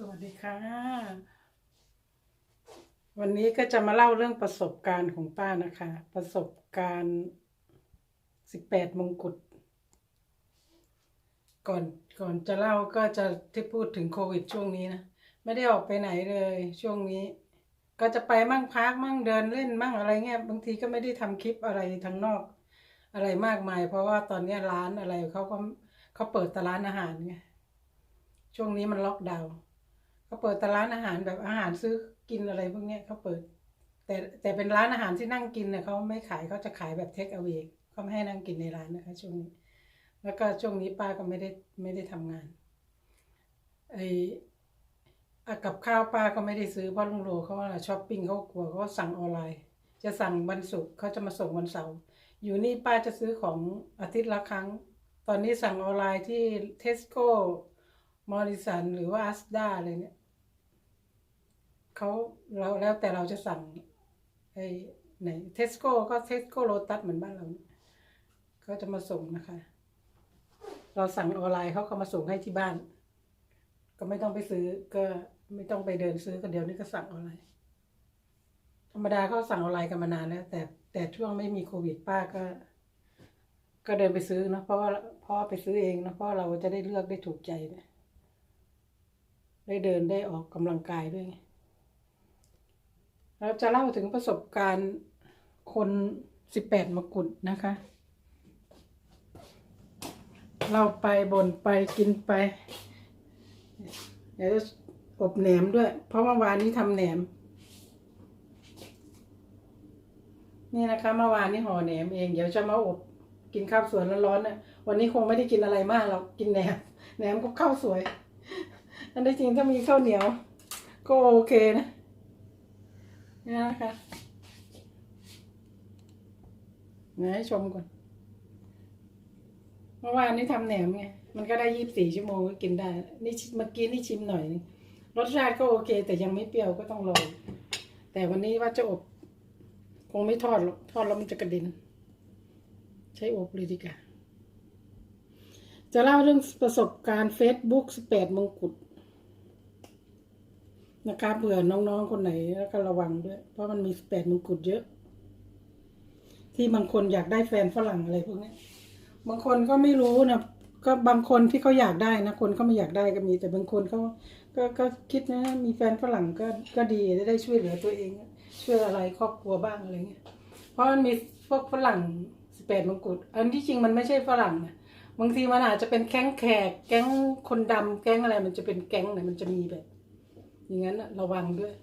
สวัสดีค่ะ วันนี้ก็จะมาเล่าเรื่องประสบการณ์ของป้านะคะ ประสบการณ์สิบแปดมงกุฎก่อนก่อนจะเล่าก็จะที่พูดถึงโควิดช่วงนี้นะ ไม่ได้ออกไปไหนเลย ช่วงนี้ ก็จะไปมั่งพักมั่งเดินเล่นมั่งอะไรเงี้ยบางทีก็ไม่ได้ทำคลิปอะไรทางนอก อะไรมากมาย เพราะว่าตอนนี้ร้านอะไรเขาก็เขาเปิดแต่ร้านอาหารไงช่วงนี้มันล็อกดาวน์ เขาเปิดแต่ร้านอาหารแบบอาหารซื้อกินอะไรพวกเนี้ยเขาเปิด แต่แต่เป็นร้านอาหารที่นั่งกินเนี่ยเขาไม่ขายเขาจะขายแบบเทคเอา a y เขาไม่ให้นั่งกินในร้านนะคะช่วงนี้ แล้วก็ช่วงนี้ป้าก็ไม่ได้ไม่ได้ทำงานไออะกับข้าวป้าก็ไม่ได้ซื้อเพราะลุงโลเขาว่าช้อปปิ้งเขากลัวเขาสั่งออนไลน์ จะสั่งวันศุกร์เขาจะมาส่งวันเสาร์อยู่นี่ป้าจะซื้อของอาทิตย์ละครั้ง ตอนนี้สั่งออนไลน์ที่เทสโก้มอริสันหรือว่าอัสดาอะไรเนี่ย เขาเราแล้วแต่เราจะสั่งไอ้ไหนเทสโก้ก็เทสโก้โ t ตัสเหมือนบ้านเราเนี่ยเขาจะมาส่งนะคะ เราสั่งออนไลน์เขาก็มาส่งให้ที่บ้าน ก็ไม่ต้องไปซื้อก็ไม่ต้องไปเดินซื้อกันเดียวนี่ก็สั่งออนไลน์ ธรรมดาเขาสั่งออนไลน์กันมานานแล้ว แต่แต่ช่วงไม่มีโควิดป้าก็ ก็เดินไปซื้อเนะเพราะว่าพ่อไปซื้อเองเนะเพราะเราจะได้เลือกได้ถูกใจเนี่ยได้เดินได้ออกกำลังกายด้วยไง เราจะเล่าถึงประสบการณ์คนสิบแปดมกุฎนะคะ เราไปบ่นไปกินไป เดี๋ยวจะอบแหนมด้วย เพราะเมื่อวานนี้ทำแหนม นี่นะคะเมื่อวานนี้ห่อแหนมเอง เดี๋ยวจะมาอบกินข้าวสวยร้อนๆนะวันนี้คงไม่ได้กินอะไรมากเรากินแหนมแหนมกับข้าวสวย อันที่จริงถ้ามีข้าวเหนียว ก็โอเคนะ นี่นะคะนะให้ชมก่อน เมื่อวานนี้ทำแหนมไง มันก็ได้ยี่สิบสี่ชั่วโมงก็กินได้ นี่เมื่อกี้นี่ชิมหน่อย รสชาติก็โอเค แต่ยังไม่เปรี้ยวก็ต้องรอ แต่วันนี้ว่าจะอบ คงไม่ทอดหรอกทอดแล้วมันจะกระเด็น ใช้อบเลยดีกว่าจะเล่าเรื่องประสบการณ์ Facebook 18มงกุฎ นะคะเผื่อน้องๆคนไหนแล้วก็ระวังด้วย เพราะมันมี18มงกุฎเยอะ ที่บางคนอยากได้แฟนฝรั่งอะไรพวกนี้บางคนก็ไม่รู้นะก็บางคนที่เขาอยากได้นะคนเขาไม่อยากได้ก็มี แต่บางคนเขาก็ก็คิดนะ มีแฟนฝรั่งก็ก็ดีจะได้ช่วยเหลือตัวเอง ช่วยอะไรครอบครัวบ้างอะไรเงี้ยเพราะมันมีพวกฝรั่งสิบแปดมงกุฎอันที่จริงมันไม่ใช่ฝรั่งนะบางทีมันอาจจะเป็นแก๊งแขก แก๊งคนดำแก๊งอะไรมันจะเป็นแก๊งเนี่ยมันจะมีแบบ อย่างนั้นระวังด้วย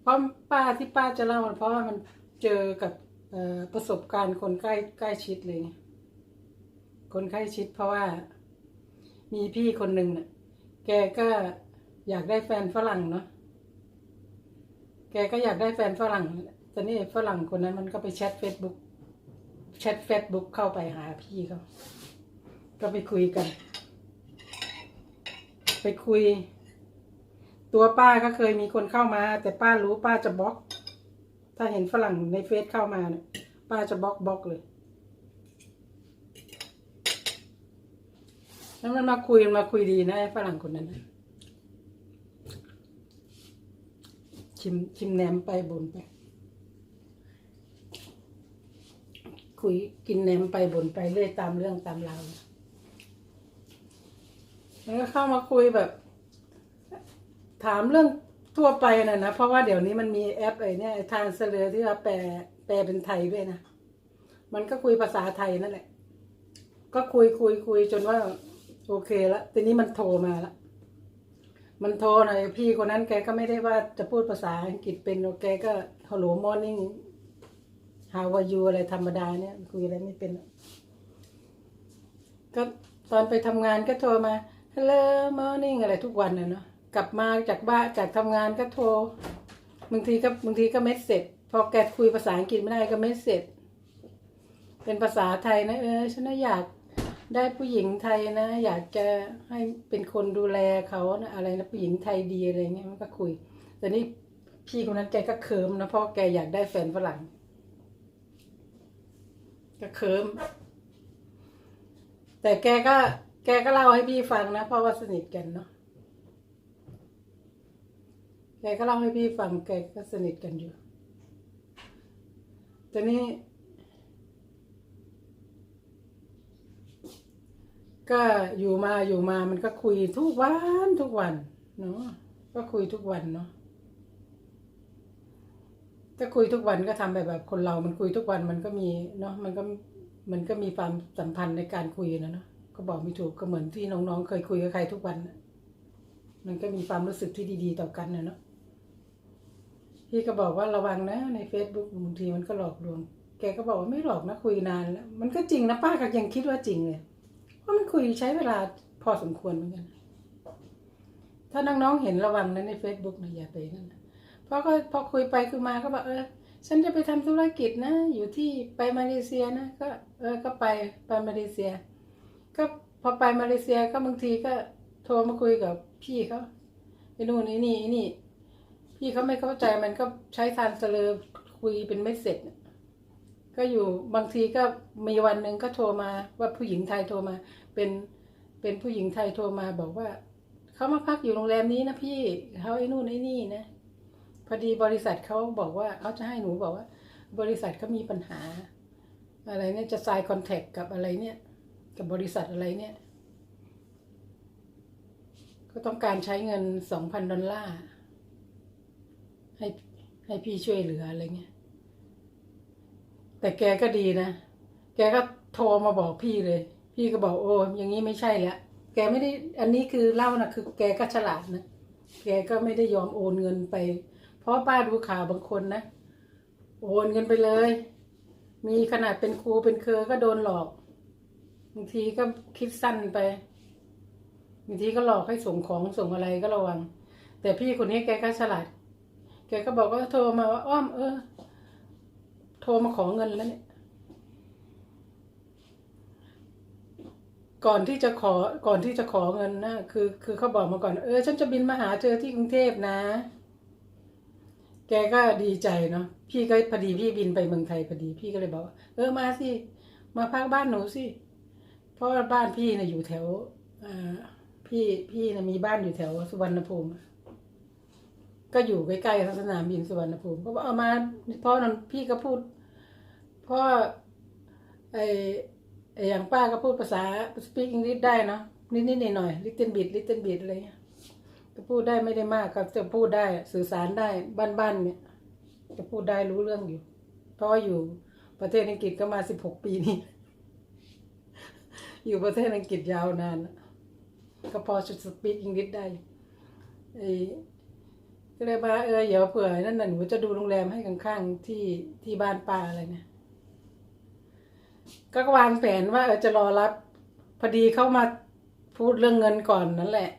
เพราะป้าที่ป้าจะเล่าเพราะว่ามันเจอกับประสบการณ์คนใกล้ใกล้ชิดเลย คนใกล้ชิดเพราะว่า มีพี่คนหนึ่งน่ะ แกก็อยากได้แฟนฝรั่งเนาะ แกก็อยากได้แฟนฝรั่งตอนนี้ฝรั่งคนนั้นมันก็ไปแชทเฟซบุ๊กแชทเฟซบุ๊กเข้าไปหาพี่เขา ก็ไปคุยกัน ไปคุย ตัวป้าก็เคยมีคนเข้ามา แต่ป้ารู้ป้าจะบล็อก ถ้าเห็นฝรั่งในเฟซเข้ามาเนี่ยป้าจะบล็อกบล็อกเลยแล้วมันมาคุยมาคุยดีนะไอ้ฝรั่งคนนั้นนะชิมชิมแหนมไปบนไป คุยกินแหนมไปบนไปเรื่อยตามเรื่องตามราวแล้วก็เข้ามาคุยแบบ ถามเรื่องทั่วไปนะนะเพราะว่าเดี๋ยวนี้มันมีแอปไอ้เนี่ยทางเสลอที่ว่าแปลแปลเป็นไทยด้วยนะมันก็คุยภาษาไทยนั่นแหละ ก็คุยคุยคุยจนว่า โอเคแล้วทีนี้มันโทรมาละมันโทรหน่อยพี่คนนั้นแกก็ไม่ได้ว่าจะพูดภาษาอังกฤษเป็นหรอกแกก็ hello morning how are you อะไรธรรมดาเนี่ย คุยอะไรไม่เป็นก็ตอนไปทำงานก็โทรมา hello morning อะไรทุกวันนะเนาะ กลับมาจากบ้านจากทำงานก็โทรบางทีก็บางทีก็เมสเสร็จ พอแกคุยภาษาอังกฤษไม่ได้ก็เมสเสร็จ เป็นภาษาไทยนะ เออฉันอยากได้ผู้หญิงไทยนะ อยากจะให้เป็นคนดูแลเขานะอะไรนะผู้หญิงไทยดีอะไรเงี้ยมันก็คุย แต่นี่พี่คนนั้นแกก็เคิมนะเพราะแกอยากได้แฟนฝรั่งก็เคิมแต่แกก็ แกก็เล่าให้พี่ฟังนะเพราะว่าสนิทกันเนาะ แกก็เล่าให้พี่ฟังแกก็สนิทกันอยู่ต่นี้ ก็อยู่มาอยู่มามันก็คุยทุกวันทุกวันเนาะก็คุยทุกวันเนาะถ้าคุยทุกวันก็ทำแบบแบบคนเรา มันคุยทุกวันมันก็มีเนาะมันก็มันก็มีความสัมพันธ์ในการคุยนะเนาะก็บอกไม่ถูกก็เหมือนที่น้องๆ เคยคุยกับใครทุกวัน มันก็มีความรู้สึกที่ดี ๆ ต่อกันนะเนาะ พี่ก็บอกว่าระวังนะ ใน Facebook บางทีมันก็หลอกลวง แกก็บอกว่าไม่หลอกนะคุยนานแล้ว มันก็จริงนะป้าก็ยังคิดว่าจริงเลยเพราะมันคุยใช้เวลาพอสมควรเหมือนกัน ถ้าน้องๆเห็นระวังนะใน Facebook นะอย่าไปนั่นนะเพราะก็พอคุยไปคุยมาก็บอกเออฉันจะไปทำธุรกิจนะ อยู่ที่ไปมาเลเซียนะก็ เออก็ไปไปมาเลเซีย ก็พอไปมาเลเซียก็บางทีก็โทรมาคุยกับพี่เขาไอ้นู่นไอ้นี่ไอ้นี่ พี่เขาไม่เข้าใจมันก็ใช้ทานเสลอคุยเป็นไม่เสร็จ ก็อยู่บางทีก็มีวันหนึ่งก็โทรมาว่าผู้หญิงไทยโทรมา เป็นเป็นผู้หญิงไทยโทรมาบอกว่าเขามาพักอยู่โรงแรมนี้นะพี่เขาไอ้นู่นไอ้นี่นะพอดีบริษัทเขาบอกว่าเขาจะให้หนูบอกว่า บริษัทเขามีปัญหา อะไรเนี่ยจะ sign contract กับอะไรเนี่ย กับบริษัทอะไรเนี่ย ก็ต้องการใช้เงินสองพันดอลลาร์ ให้ให้พี่ช่วยเหลืออะไรเงี้ย แต่แกก็ดีนะ แกก็โทรมาบอกพี่เลย พี่ก็บอกโอ้อย่างนี้ไม่ใช่แล้วแกไม่ได้ อันนี้คือเล่านะคือ แกก็ฉลาดนะ แกก็ไม่ได้ยอมโอนเงินไป เพราะป้าดูข่าวบางคนนะ โอนเงินไปเลย มีขนาดเป็นครูเป็นเคอก็โดนหลอก บางทีก็คิดสั้นไป บางทีก็หลอกให้ส่งของส่งอะไรก็ระวัง แต่พี่คนนี้แกก็ฉลาด แกก็บอกว่าโทรมาว่าอ้อม เออ โทรมาขอเงินแล้วเนี่ย ก่อนที่จะขอก่อนที่จะขอเงินนะคือ คือเขาบอกมาก่อน เออ ฉันจะบินมาหาเธอที่กรุงเทพนะ แกก็ดีใจเนาะพี่ก็พอดีพี่บินไปเมืองไทยพอดีพี่ก็เลยบอกว่าเออมาสิมาพักบ้านหนูสิเพราะว่าบ้านพี่เนี่ยอยู่แถวอ่าพี่พี่เนี่ยมีบ้านอยู่แถวสุวรรณภูมิ ก็อยู่ใกล้ๆสนามบินสุวรรณภูมิก็บอกเอามาพราะนั้นพี่ก็พูดพราะไอไออย่างป้าก็พูดภาษา speak English ได้เนาะนิดๆหน่อยๆ little bit little bit อะไรเงี้ยก็พูดได้ไม่ได้มากก็จะพูดได้สื่อสารได้บ้านๆเนี่ย จะพูดได้รู้เรื่องอยู่ เพราะว่าอยู่ประเทศอังกฤษก็มาสิบหกปีนี่อยู่ประเทศอังกฤษยาวนานก็พอจะ speak English ได้ไอ ก็เลยมาเออเดี๋ยวเผื่อนั่นน่ะหนูจะดูโรงแรมให้ข้างๆที่ที่บ้านป้าอะไรเนี่ยก็วางแผนว่าเออจะรอรับ พอดีเข้ามาพูดเรื่องเงินก่อนนั่นแหละ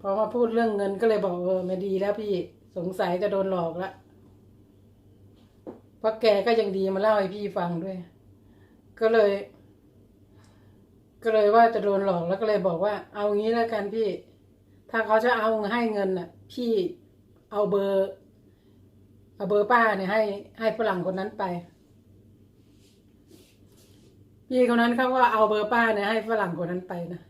พอมาพูดเรื่องเงินก็เลยบอกเออไม่ดีแล้วพี่สงสัยจะโดนหลอกละเพราะแกก็ยังดีมาเล่าให้พี่ฟังด้วย ก็เลย ก็เลยว่าจะโดนหลอกแล้วก็เลยบอกว่า เอางี้แล้วกันพี่ ถ้าเขาจะเอาให้เงินน่ะ พี่เอาเบอร์เอาเบอร์ป้าเนี่ยให้ให้ฝรั่งคนนั้นไป พี่คนนั้นเขาก็เอาเบอร์ป้าเนี่ยให้ฝรั่งคนนั้นไปนะ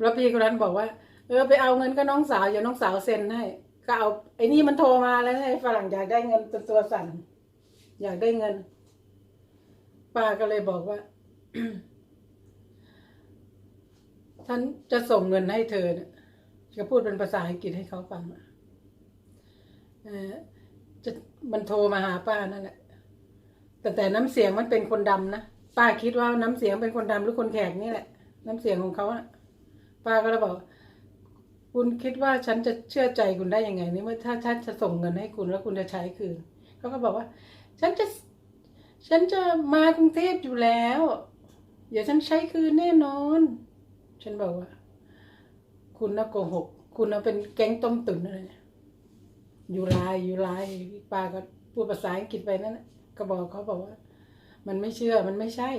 แล้วพี่คนนั้นบอกว่า เออไปเอาเงินก็น้องสาวอย่าน้องสาวเซ็นให้ก็เอาไอ้นี่มันโทรมาแล้วไอ้ฝรั่งอยากได้เงินตัวตัวสั่นอยากได้เงิน ป้าก็เลยบอกว่าฉันจะส่งเงินให้เธอเนี่ย จะพูดเป็นภาษาอังกฤษให้เขาฟังอะจะมันโทรมาหาป้านั่นแหละ แต่แต่น้ำเสียงมันเป็นคนดำนะ ป้าคิดว่าน้ำเสียงเป็นคนดำหรือคนแขกนี่แหละ น้ำเสียงของเขาอะป้าก็เลยบอก คุณคิดว่าฉันจะเชื่อใจคุณได้ยังไงนี่เมื่อถ้าฉันจะส่งเงินให้คุณแล้วคุณจะใช้คืนเขาก็บอกว่า ฉันจะ ฉันจะมากรุงเทพอยู่แล้ว เดี๋ยวฉันใช้คืนแน่นอน ฉันบอกว่า คุณน่ะโกหก คุณน่ะเป็นแก๊งต้มตุ๋นอะไรเนี่ยอยู่ไลน์อยู่ไลน์ป้าก็พูดภาษาอังกฤษไปนั่นแหละก็บอกเขาบอกว่า มันไม่เชื่อมันไม่ใช่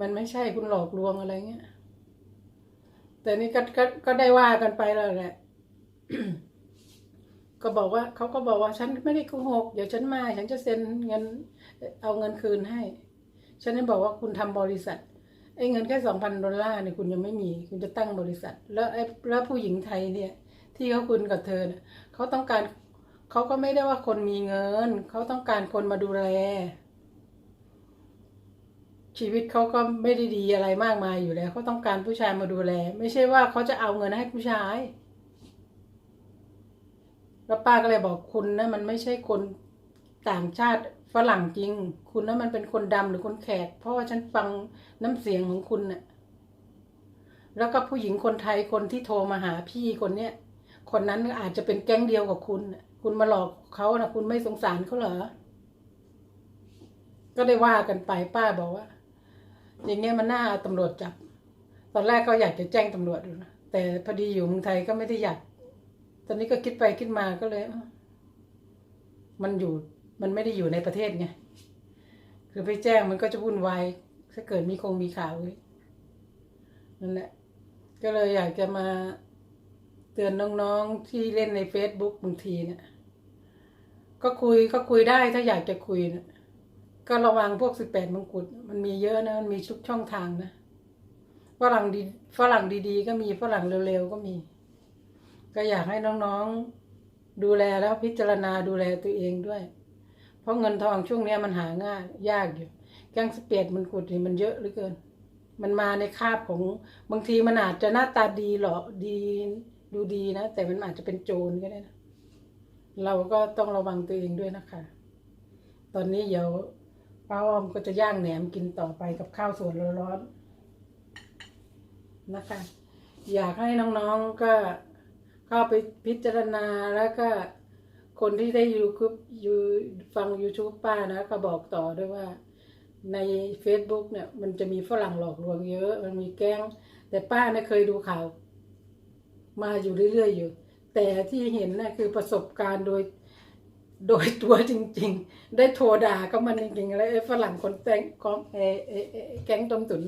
มันไม่ใช่คุณหลอกลวงอะไรเงี้ยแต่นี่ก็ก็ก็ได้ว่ากันไปแล้วแหละ ก็บอกว่าเขาก็บอกว่าฉันไม่ได้โกหก เดี๋ยวฉันมา ฉันจะเซ็นเงิน เอาเงินคืนให้ ฉันได้บอกว่าคุณทำบริษัท ไอ้เงินแค่สองพันดอลลาร์เนี่ยคุณยังไม่มี คุณจะตั้งบริษัท แล้วไอ้แล้วผู้หญิงไทยเนี่ย ที่เขาคุณกับเธอเนี่ยเขาต้องการเขาก็ไม่ได้ว่าคนมีเงิน เขาต้องการคนมาดูแล ชีวิตเขาก็ไม่ได้ดีอะไรมากมายอยู่แล้วเขาต้องการผู้ชายมาดูแล ไม่ใช่ว่าเขาจะเอาเงินให้ผู้ชาย แล้วป้าก็เลยบอกคุณนะมันไม่ใช่คนต่างชาติ ฝรั่งจริง คุณนะมันเป็นคนดำหรือคนแขก เพราะว่าฉันฟังน้ำเสียงของคุณน่ะ แล้วก็ผู้หญิงคนไทยคนที่โทรมาหาพี่คนเนี้ย คนนั้นอาจจะเป็นแก๊งเดียวกับคุณคุณมาหลอกเขานะคุณไม่สงสารเขาเหรอ ก็ได้ว่ากันไปป้าบอกว่า อย่างเงี้ยมันน่าเอาตำรวจจับ ตอนแรกก็อยากจะแจ้งตำรวจดูนะ แต่พอดีอยู่เมืองไทยก็ไม่ได้อยาก ตอนนี้ก็คิดไปคิดมาก็เลย มันอยู่ มันไม่ได้อยู่ในประเทศไงคือไปแจ้งมันก็จะวุ่นวายถ้าเกิดมีคงมีข่าวนั่นแหละก็เลยอยากจะมาเตือนน้องๆที่เล่นใน Facebook บางทีเนะี่ยก็คุยก็คุยได้ถ้าอยากจะคุยนะก็ระวังพวกสิบแปดมงกุฎมันมีเยอะนะ มันมีชุกช่องทางนะฝรั่งดีฝรั่งดีๆ ก็มีฝรั่งเร็วๆก็มี ก็อยากให้น้องๆดูแลแล้วพิจารณาดูแลตัวเองด้วย ราะเงินทองช่วงเนี้ยมันหาง่ายยากอยู่แก๊งสเปียดมันกุดนี่มันเยอะเหลือเกิน มันมาในคาบของบางทีมันอาจจะหน้าตาดีหรอดีดูดีนะ แต่มันอาจจะเป็นโจรก็ได้นะเราก็ต้องระวังตัวเองด้วยนะคะ ตอนนี้เดี๋ยวป้าอ้อมก็จะย่างแหนมกินต่อไปกับข้าวสวนร้อนๆนะคะ อยากให้น้องๆก็เข้าไปพิจารณาแล้วก็ คนที่ได้ยูทูบยูฟัง YouTube ป้านะก็บอกต่อด้วยว่า ใน Facebook เนี่ย มันจะมีฝรั่งหลอกลวงเยอะ มันมีแก๊งแต่ป้าเนี่ยเคยดูข่าว มาอยู่เรื่อยๆอยู่ แต่ที่เห็นน่ะคือประสบการณ์โดยโดยตัวจริง ๆ ได้โทรด่าก็มันจริงๆแล้วไอ้ฝรั่งคนแต่งกอมเอเอเอ่อแก๊งต้มตุ๋น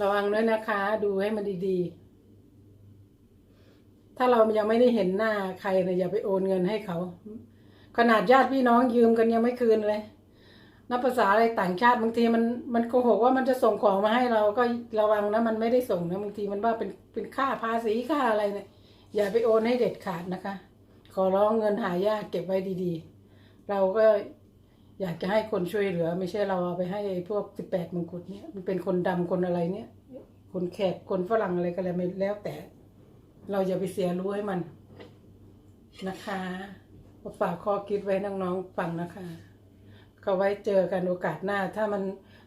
ระวังด้วยนะคะ ดูให้มันดีๆ ถ้าเรายังไม่ได้เห็นหน้าใครเนะอย่าไปโอนเงินให้เขา ขนาดญาติพี่น้องยืมกันยังไม่คืนเลย นับภาษาอะไรต่างชาติบางทีมันมันโกหกว่ามันจะส่งของมาให้เราก็ระวังนะมันไม่ได้ส่งนะบางทีมันว่าเป็นเป็นค่าภาษีค่าอะไรเนี่ยอย่าไปโอนให้เด็ดขาดนะคะ ขอร้องเงินหายากเก็บไว้ดีๆ เราก็อยากจะให้คนช่วยเหลือ ไม่ใช่เราเอาไปให้ไอ้พวกสิบแปดมงกุฎเนี่ยมันเป็นคนดำคนอะไรเนี่ย คนแขกคนฝรั่งอะไรก็แล้วแต่ เราอย่าไปเสียรู้ให้มันนะคะฝากข้อคิดไว้น้องๆฟังนะคะก็ไว้เจอกันโอกาสหน้า ถ้ามัน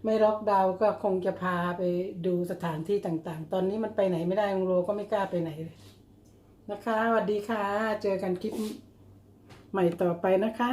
ไม่ล็อกดาวก็คงจะพาไปดูสถานที่ต่างๆ ตอนนี้มันไปไหนไม่ได้ลุงโรก็ไม่กล้าไปไหนเลยนะคะสวัสดีค่ะ เจอกันคลิปใหม่ต่อไปนะคะ